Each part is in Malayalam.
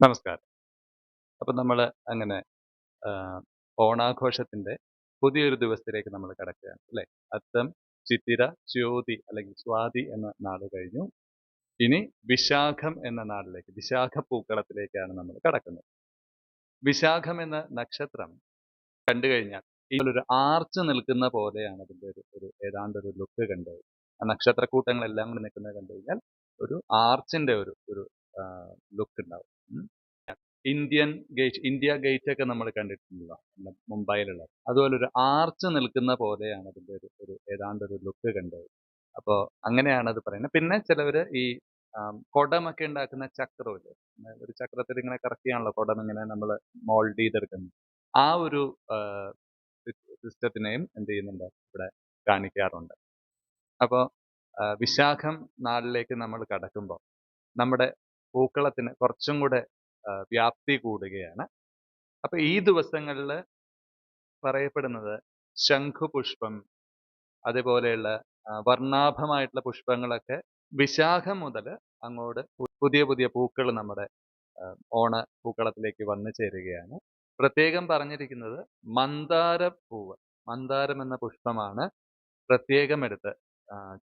നമസ്കാരം. അപ്പം നമ്മൾ അങ്ങനെ ഓണാഘോഷത്തിന്റെ പുതിയൊരു ദിവസത്തിലേക്ക് നമ്മൾ കടക്കുകയാണ് അല്ലേ? അത്തം, ചിത്തിര, ജ്യോതി അല്ലെങ്കിൽ സ്വാതി എന്ന നാൾ കഴിഞ്ഞു. ഇനി വിശാഖം എന്ന നാളിലേക്ക് വിശാഖ പൂക്കളത്തിലേക്കാണ് നമ്മൾ കടക്കുന്നത്. വിശാഖം എന്ന നക്ഷത്രം കണ്ടു കഴിഞ്ഞാൽ ഇതിലൊരു ആർച്ച് നിൽക്കുന്ന പോലെയാണ് അതിന്റെ ഒരു ഒരു ഏതാണ്ട് ഒരു ലുക്ക് കണ്ടത്. ആ നക്ഷത്രക്കൂട്ടങ്ങളെല്ലാം കൂടി നിൽക്കുന്നത് കണ്ടു കഴിഞ്ഞാൽ ഒരു ആർച്ചിന്റെ ഒരു ഒരു ലുക്ക് ഉണ്ടാവും. ഇന്ത്യൻ ഗേറ്റ് ഇന്ത്യ ഗേറ്റ് ഒക്കെ നമ്മൾ നമ്മുടെ മുംബൈയിലുള്ള അതുപോലെ ഒരു ആർച്ച് നിൽക്കുന്ന പോലെയാണ് അതിന്റെ ഒരു ഒരു ഏതാണ്ട് ഒരു ലുക്ക് കണ്ടത്. അപ്പോൾ അങ്ങനെയാണ് അത് പറയുന്നത്. പിന്നെ ചിലവര് ഈ കൊടമൊക്കെ ഉണ്ടാക്കുന്ന ചക്രമില്ലേ ഒരു ചക്രത്തിൽ ഇങ്ങനെ കറക്കിയാണല്ലോ കുടം ഇങ്ങനെ നമ്മൾ മോൾഡ് ചെയ്തെടുക്കുന്നത്. ആ ഒരു സിസ്റ്റത്തിനെയും എന്ത് ചെയ്യുന്നുണ്ട് ഇവിടെ കാണിക്കാറുണ്ട്. അപ്പോ ആഹ് വിശാഖം നാളിലേക്ക് നമ്മൾ കടക്കുമ്പോൾ നമ്മുടെ പൂക്കളത്തിന് കുറച്ചും കൂടെ വ്യാപ്തി കൂടുകയാണ്. അപ്പൊ ഈ ദിവസങ്ങളിൽ പറയപ്പെടുന്നത് ശംഖുപുഷ്പം അതുപോലെയുള്ള വർണാഭമായിട്ടുള്ള പുഷ്പങ്ങളൊക്കെ വിശാഖം മുതൽ അങ്ങോട്ട് പുതിയ പുതിയ പൂക്കൾ നമ്മുടെ ഓണ പൂക്കളത്തിലേക്ക് വന്നു ചേരുകയാണ്. പ്രത്യേകം പറഞ്ഞിരിക്കുന്നത് മന്ദാര പൂവ് മന്ദാരം എന്ന പുഷ്പമാണ് പ്രത്യേകം എടുത്ത്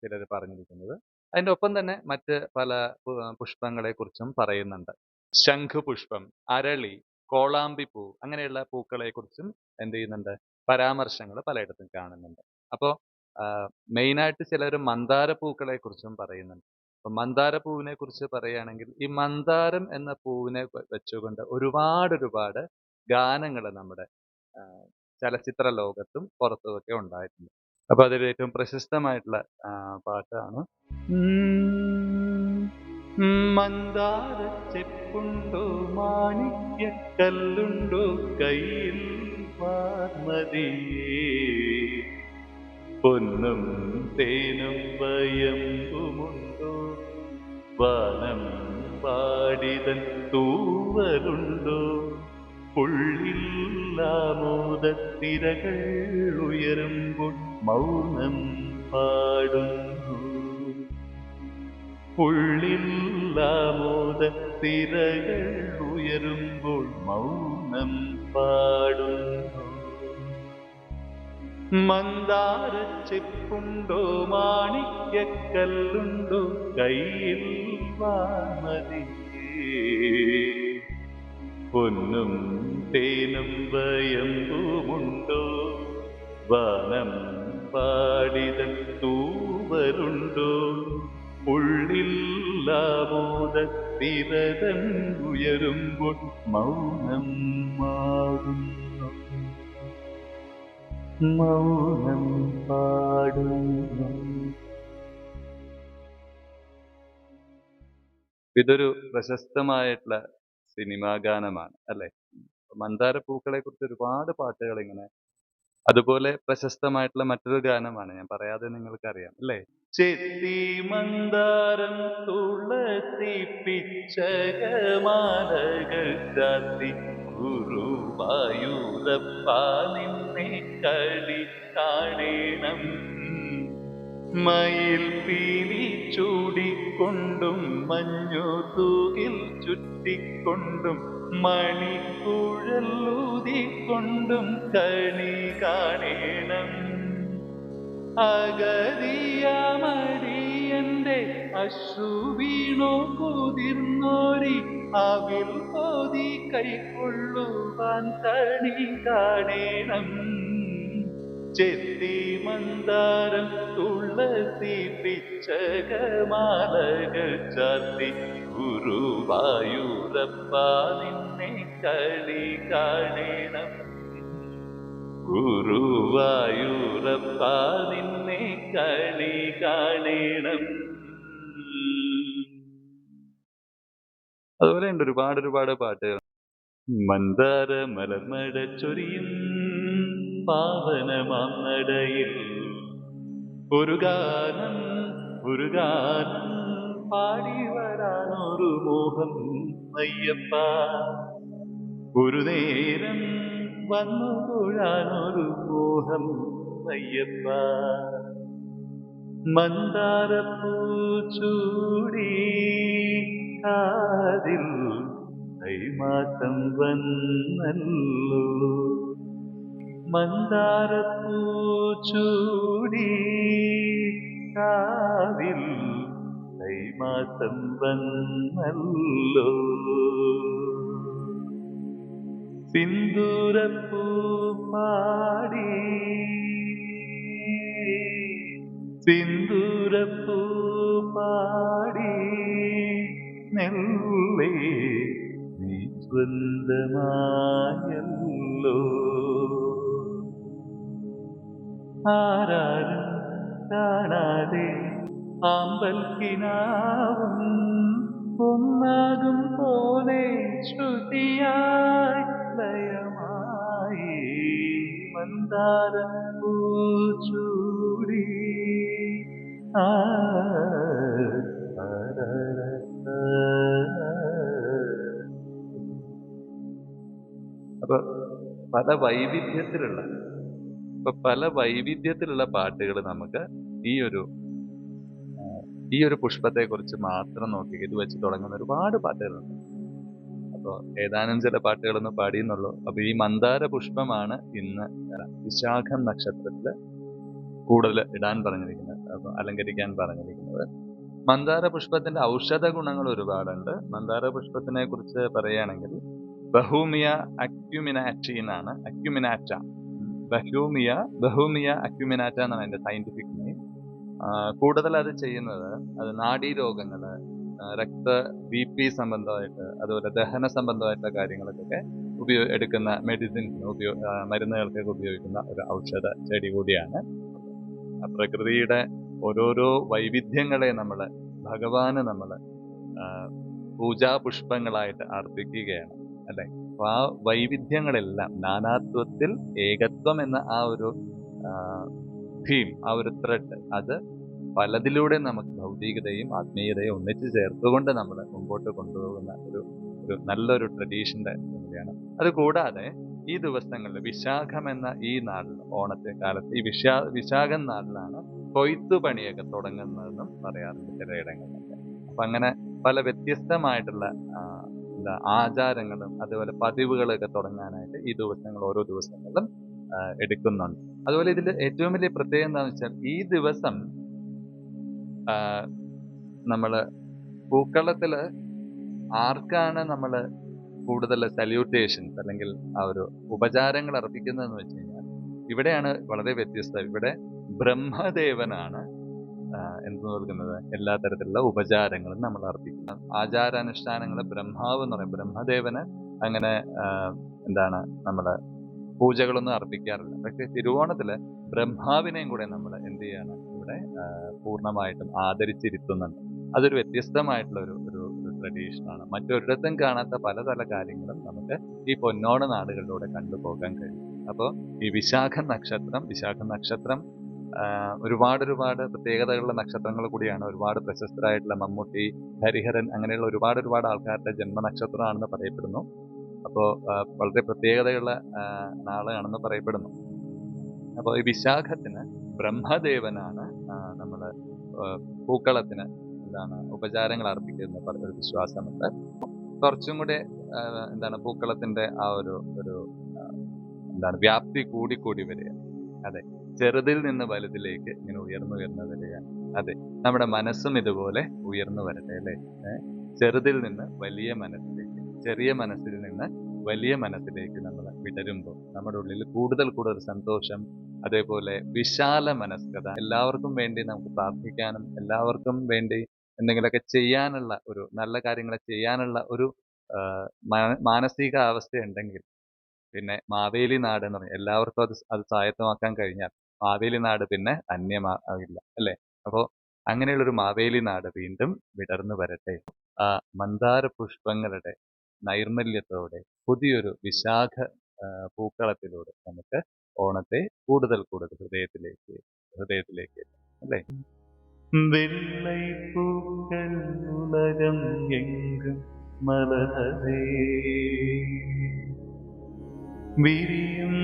ചിലർ പറഞ്ഞിരിക്കുന്നത്. അതിന്റെ ഒപ്പം തന്നെ മറ്റ് പല പുഷ്പങ്ങളെക്കുറിച്ചും പുഷ്പങ്ങളെ കുറിച്ചും പറയുന്നുണ്ട്. ശംഖുപുഷ്പം, അരളി, കോളാമ്പിപ്പൂ അങ്ങനെയുള്ള പൂക്കളെ കുറിച്ചും എന്ത് ചെയ്യുന്നുണ്ട് പരാമർശങ്ങൾ പലയിടത്തും കാണുന്നുണ്ട്. അപ്പോൾ മെയിനായിട്ട് ചിലർ മന്ദാര പൂക്കളെ കുറിച്ചും പറയുന്നുണ്ട്. അപ്പൊ മന്ദാര പൂവിനെ കുറിച്ച് പറയുകയാണെങ്കിൽ ഈ മന്ദാരം എന്ന പൂവിനെ വെച്ചുകൊണ്ട് ഒരുപാട് ഒരുപാട് ഗാനങ്ങൾ നമ്മുടെ ചലച്ചിത്ര ലോകത്തും പുറത്തുമൊക്കെ ഉണ്ടായിട്ടുണ്ട്. അപ്പൊ അതിൽ ഏറ്റവും പ്രശസ്തമായിട്ടുള്ള പാട്ടാണ്. മന്ദാര ചെപ്പുണ്ടോ മാണിക്യ കല്ലുണ്ടോ കയ്യിൽ പൊന്നും തേനും വയമ്പുമുണ്ടോ വാനം പാടിതൻ തൂവലുണ്ടോ. പുള്ളില്ലാമോദത്തിരകൾ ഉയരുമ്പോൾ മൗനം പാടുന്നു ഉള്ളില്ലാമോദത്തിരകൾ ഉയരുമ്പോൾ മൗനം പാടുന്നു മന്ദാരച്ചെപ്പുണ്ടോ മാണിക്യക്കല്ലുണ്ടോ കയ്യിൽ വാമതിയേ പൊന്നും തേനും വയമ്പുമുണ്ടോ വാനം പാടിതൻ തൂവരുണ്ടോ? തൂവലുണ്ടോ ഉള്ളില്ലാമോദത്തിരതൻ ഉയരുമ്പോൾ മൗനം മാറുന്നു മൗനം പാടും ഇതൊരു പ്രശസ്തമായിട്ടുള്ള സിനിമാ ഗാനമാണ് അല്ലെ? മന്ദാര പൂക്കളെ കുറിച്ച് ഒരുപാട് പാട്ടുകൾ ഇങ്ങനെ അതുപോലെ പ്രശസ്തമായിട്ടുള്ള മറ്റൊരു ഗാനമാണ്. ഞാൻ പറയാതെ നിങ്ങൾക്കറിയാം അല്ലേ? ചെത്തി മന്ദാരം തുളസി പിച്ചകമാലകൾ ചാത്തി കളി കാണേണം. മയിൽ പീലി ചൂടിക്കൊണ്ടും മഞ്ഞു തൂകിൽ ചുറ്റിക്കൊണ്ടും മണിക്കുഴലൂതിക്കൊണ്ടും കണി കാണേണം. അഗതിയമടിയന്റെ അശ്രുവീണോ കുതിർന്നോരി അവിൽ ഓതി കൈക്കൊള്ളുവാൻ കണി കാണേണം. ചെത്തി മന്ദാരം തുളസി പിച്ചകമാലകൾ ചാർത്തി. ഗുരുവായൂരപ്പ നിന്നെ കളി കാണേണം. ഗുരുവായൂരപ്പ നിന്നെ കളി കാണേണം. അതുപോലെ ഉണ്ട് ഒരുപാട് ഒരുപാട് പാട്ടുകൾ. മന്ദാര മലമട ചൊരിയും പാവനമാം നടയിൽ ഒരു ഗാനം ഒരു ഗാനം പാടി വരാനൊരു മോഹം അയ്യപ്പ. ഒരു നേരം വന്നു തൊഴാനൊരു മോഹം അയ്യപ്പ. മന്ദാരപ്പൂ ചൂടി കാതിൽ കൈമാറ്റം വന്നല്ലോ. മന്ദാരപ്പൂ ചൂടി കാവിൽ കൈമാസം വന്നല്ലോ. സിന്ദൂരപ്പൂ പാടി സിന്ദൂരപ്പൂ പാടി നെല്ലേ നീ സ്വന്തമായല്ലോ. ആരാരും കാണാതെ ആമ്പൽ കിനാവും ഒന്നാകും പോലെ ശ്രുതിയായി ലയമായി മന്ദാര പൂച്ചൂടി ആ അപ്പൊ പല വൈവിധ്യത്തിലുള്ള ഇപ്പൊ പല വൈവിധ്യത്തിലുള്ള പാട്ടുകൾ നമുക്ക് ഈ ഒരു ഈ ഒരു പുഷ്പത്തെ കുറിച്ച് മാത്രം നോക്കി ഇത് വെച്ച് തുടങ്ങുന്ന ഒരുപാട് പാട്ടുകളുണ്ട്. അപ്പോൾ ഏതാനും ചില പാട്ടുകളൊന്നും പാടിയെന്നുള്ളൂ. അപ്പൊ ഈ മന്ദാര പുഷ്പമാണ് ഇന്ന് വിശാഖം നക്ഷത്രത്തിൽ കൂടുതൽ ഇടാൻ പറഞ്ഞിരിക്കുന്നത് അപ്പൊ അലങ്കരിക്കാൻ പറഞ്ഞിരിക്കുന്നത്. മന്ദാര പുഷ്പത്തിന്റെ ഔഷധ ഗുണങ്ങൾ ഒരുപാടുണ്ട്. മന്ദാര പുഷ്പത്തിനെ കുറിച്ച് പറയുകയാണെങ്കിൽ ബഹൂമിയ അക്യുമിനാറ്റി എന്നാണ് അക്യുമിനാറ്റ. ബഹൂമിയ ബഹൂമിയ അക്യുമിനാറ്റ എന്നാണ് അതിന്റെ സയന്റിഫിക് നെയിം കൂടുതൽ അത് ചെയ്യുന്നത് അത് നാഡീരോഗങ്ങൾ രക്ത ബി പി സംബന്ധമായിട്ട് അതുപോലെ ദഹന സംബന്ധമായിട്ടുള്ള കാര്യങ്ങൾക്കൊക്കെ ഉപയോ എടുക്കുന്ന മെഡിസിൻസിന് ഉപയോഗ മരുന്നുകൾക്കൊക്കെ ഉപയോഗിക്കുന്ന ഒരു ഔഷധ ചെടി കൂടിയാണ്. പ്രകൃതിയുടെ ഓരോരോ വൈവിധ്യങ്ങളെ നമ്മൾ ഭഗവാന് നമ്മൾ പൂജാപുഷ്പങ്ങളായിട്ട് അർപ്പിക്കുകയാണ് അല്ലെ? ആ വൈവിധ്യങ്ങളെല്ലാം നാനാത്വത്തിൽ ഏകത്വം എന്ന ആ ഒരു തീം ആ ഒരു ത്രെഡ് അത് പലതിലൂടെ നമുക്ക് ഭൗതികതയും ആത്മീയതയും ഒന്നിച്ച് ചേർത്തുകൊണ്ട് നമ്മൾ മുമ്പോട്ട് കൊണ്ടുപോകുന്ന ഒരു ഒരു നല്ലൊരു ട്രഡീഷന്റെ കൂടിയാണ് അതുകൂടാതെ ഈ ദിവസങ്ങളിൽ വിശാഖം എന്ന ഈ നാളിൽ ഓണത്തെ കാലത്ത് ഈ വിശാ വിശാഖം നാളിലാണ് കൊയ്ത്തു പണിയൊക്കെ തുടങ്ങുന്നതെന്നും പറയാറുണ്ട് ചിലയിടങ്ങളിലൊക്കെ അപ്പം അങ്ങനെ പല വ്യത്യസ്തമായിട്ടുള്ള എന്താ ആചാരങ്ങളും അതുപോലെ പതിവുകളൊക്കെ തുടങ്ങാനായിട്ട് ഈ ദിവസങ്ങൾ ഓരോ ദിവസങ്ങളിലും എടുക്കുന്നുണ്ട്. അതുപോലെ ഇതിൽ ഏറ്റവും വലിയ പ്രത്യേകത എന്താണെന്ന് വെച്ചാൽ ഈ ദിവസം നമ്മൾ പൂക്കളത്തിൽ ആർക്കാണ് നമ്മൾ കൂടുതൽ സല്യൂട്ടേഷൻസ് അല്ലെങ്കിൽ ആ ഒരു ഉപചാരങ്ങൾ അർപ്പിക്കുന്നതെന്ന് വെച്ച് കഴിഞ്ഞാൽ ഇവിടെയാണ് വളരെ വ്യത്യസ്തം. ഇവിടെ ബ്രഹ്മദേവനാണ് എന്ത് നൽകുന്നത്? എല്ലാ തരത്തിലുള്ള ഉപചാരങ്ങളും നമ്മൾ അർപ്പിക്കുന്നു. ആചാരാനുഷ്ഠാനങ്ങൾ ബ്രഹ്മാവ് എന്ന് പറയും. ബ്രഹ്മദേവന് അങ്ങനെ എന്താണ് നമ്മൾ പൂജകളൊന്നും അർപ്പിക്കാറില്ല. പക്ഷെ തിരുവോണത്തിൽ ബ്രഹ്മാവിനെയും കൂടെ നമ്മൾ എന്ത് ചെയ്യാണ്? ഇവിടെ പൂർണമായിട്ടും ആദരിച്ചിരുത്തുന്നുണ്ട്. അതൊരു വ്യത്യസ്തമായിട്ടുള്ള ഒരു ഒരു ട്രഡീഷനാണ്. മറ്റൊരിടത്തും കാണാത്ത പല പല കാര്യങ്ങളും നമുക്ക് ഈ പൊന്നോണ നാടുകളിലൂടെ കണ്ടുപോകാൻ കഴിയും. അപ്പോൾ ഈ വിശാഖ നക്ഷത്രം വിശാഖ നക്ഷത്രം ഒരുപാട് ഒരുപാട് പ്രത്യേകതകളുള്ള നക്ഷത്രങ്ങൾ കൂടിയാണ്. ഒരുപാട് പ്രശസ്തരായിട്ടുള്ള മമ്മൂട്ടി ഹരിഹരൻ അങ്ങനെയുള്ള ഒരുപാട് ഒരുപാട് ആൾക്കാരുടെ ജന്മനക്ഷത്രമാണെന്ന് പറയപ്പെടുന്നു. അപ്പോൾ വളരെ പ്രത്യേകതയുള്ള നാളാണെന്ന് പറയപ്പെടുന്നു. അപ്പോൾ ഈ വിശാഖത്തിന് ബ്രഹ്മദേവനാണ് നമ്മൾ പൂക്കളത്തിന് എന്താണ് ഉപചാരങ്ങൾ അർപ്പിക്കുന്ന ഒരു വിശ്വാസമുണ്ട് കുറച്ചും കൂടെ എന്താണ് പൂക്കളത്തിന്റെ ആ ഒരു ഒരു എന്താണ് വ്യാപ്തി കൂടിക്കൂടി വരിക. അതെ. ചെറുതിൽ നിന്ന് വലുതിലേക്ക് ഇങ്ങനെ ഉയർന്നു ഉയർന്നു വരിക അതെ നമ്മുടെ മനസ്സും ഇതുപോലെ ഉയർന്നു വരട്ടെ അല്ലേ? ചെറുതിൽ നിന്ന് വലിയ മനസ്സിലേക്ക് ചെറിയ മനസ്സിൽ നിന്ന് വലിയ മനസ്സിലേക്ക് നമ്മൾ വിടരുമ്പോൾ നമ്മുടെ ഉള്ളിൽ കൂടുതൽ കൂടുതൽ സന്തോഷം അതേപോലെ വിശാല മനസ്കത എല്ലാവർക്കും വേണ്ടി നമുക്ക് പ്രാർത്ഥിക്കാനും എല്ലാവർക്കും വേണ്ടി എന്തെങ്കിലുമൊക്കെ ചെയ്യാനുള്ള ഒരു നല്ല കാര്യങ്ങൾ ചെയ്യാനുള്ള ഒരു മാനസിക അവസ്ഥ ഉണ്ടെങ്കിൽ പിന്നെ മാവേലി നാട് എന്ന് പറയും. എല്ലാവർക്കും അത് അത് സ്വായത്തമാക്കാൻ കഴിഞ്ഞാൽ മാവേലി നാട് പിന്നെ അന്യമാകില്ല അല്ലേ? അപ്പോൾ അങ്ങനെയുള്ളൊരു മാവേലി നാട് വീണ്ടും വിടർന്നു വരട്ടെ. ആ മന്ദാര പുഷ്പങ്ങളുടെ നൈർമല്യത്തോടെ പുതിയൊരു വിശാഖ പൂക്കളത്തിലൂടെ നമുക്ക് ഓണത്തെ കൂടുതൽ കൂടുതൽ ഹൃദയത്തിലേക്ക് ഹൃദയത്തിലേക്ക് അല്ലേ? വെള്ളൈ പൂക്കൾ ഉലകം എങ്കും മലരേ വിരിയും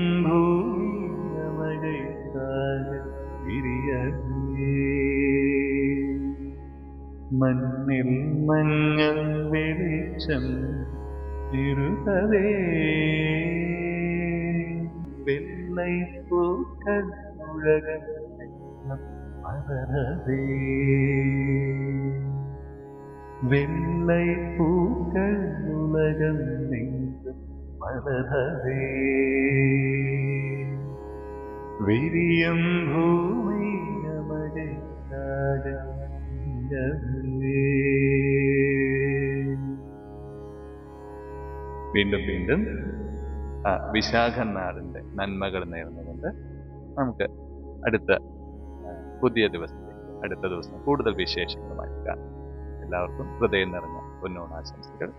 മണ്ണിൽ മഞ്ഞൾ വെളിച്ചം ഇരുകതേ വെള്ളൈ പൂക്കൾ മുഴകം മലരതേ വെള്ളൈ പൂക്കൾ ഉലകം നിങ്ങൾ മലരതേ വിരിയം ഭൂമി നമ്മുടെ വീണ്ടും വീണ്ടും ആ വിശാഖ നാടിന്റെ നന്മകൾ നേർന്നുകൊണ്ട് നമുക്ക് അടുത്ത പുതിയ ദിവസത്തേക്ക് അടുത്ത ദിവസം കൂടുതൽ വിശേഷങ്ങളുമായി കാണാം. എല്ലാവർക്കും ഹൃദയം നിറഞ്ഞ പൊന്നോണാശംസകൾ.